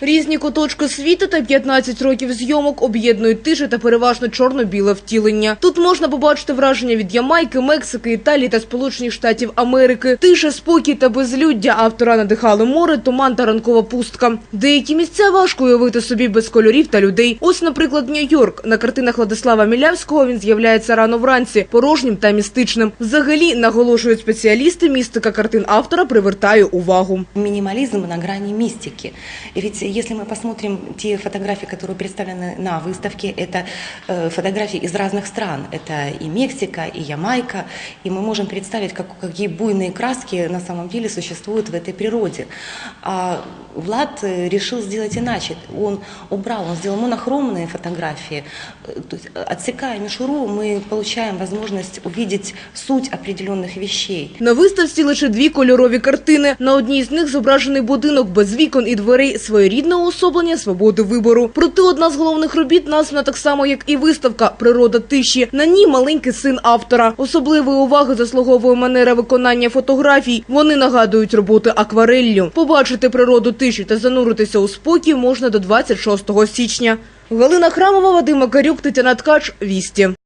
Різні куточки світу та 15 років зйомок об'єднують тише та переважно чорно-біле втілення. Тут можна побачити враження від Ямайки, Мексики, Італії та Сполучених Штатів Америки. Тиша, спокій та безлюддя автора надихали море, туман та ранкова пустка. Деякі місця важко уявити собі без кольорів та людей. Ось, наприклад, Нью-Йорк. На картинах Владислава Мілявського він з'являється рано вранці, порожнім та містичним. Взагалі, наголошують спеціалісти, містика картин автора привертає увагу. Минимализм на грани мистики. И ведь если мы посмотрим те фотографии, которые представлены на выставке, это э, фотографии из разных стран. Это и Мексика, и Ямайка. И мы можем представить, как, какие буйные краски на самом деле существуют в этой природе. А Влад э, решил сделать иначе. Он убрал, он сделал монохромные фотографии. Э, То есть, э, отсекая мишуру, мы получаем возможность увидеть суть определенных вещей. На виставці лише дві кольорові картини. На одній з них зображений будинок без вікон і дверей своєрідне уособлення свободи вибору. Проте одна з головних робіт названа так само, як і виставка «Природа тиші». На ній маленький син автора. Особливої уваги заслуговує манера виконання фотографій. Вони нагадують роботи аквареллю. Побачити природу тиші та зануритися у спокій можна до 26 січня. Галина Храмова, Вадим Макарюк, Тетяна Ткач, Вісті.